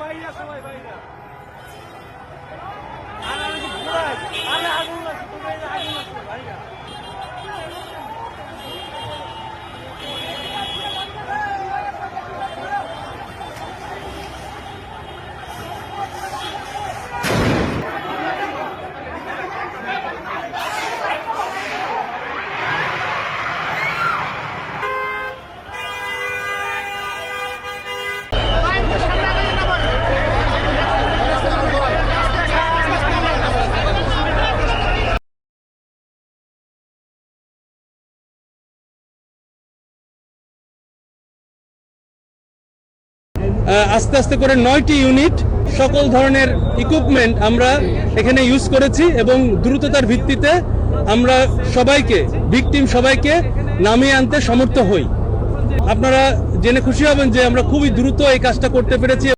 বাইরা সবাই বাইরা আস্তে আস্তে করে নয়টি ইউনিট সকল ধরনের ইকুইপমেন্ট আমরা এখানে ইউজ করেছি এবং দ্রুততার ভিত্তিতে আমরা সবাইকে ভিকটিম সবাইকে নামিয়ে আনতে সমর্থ হই। আপনারা জেনে খুশি হবেন যে আমরা খুবই দ্রুত এই কাজটা করতে পেরেছি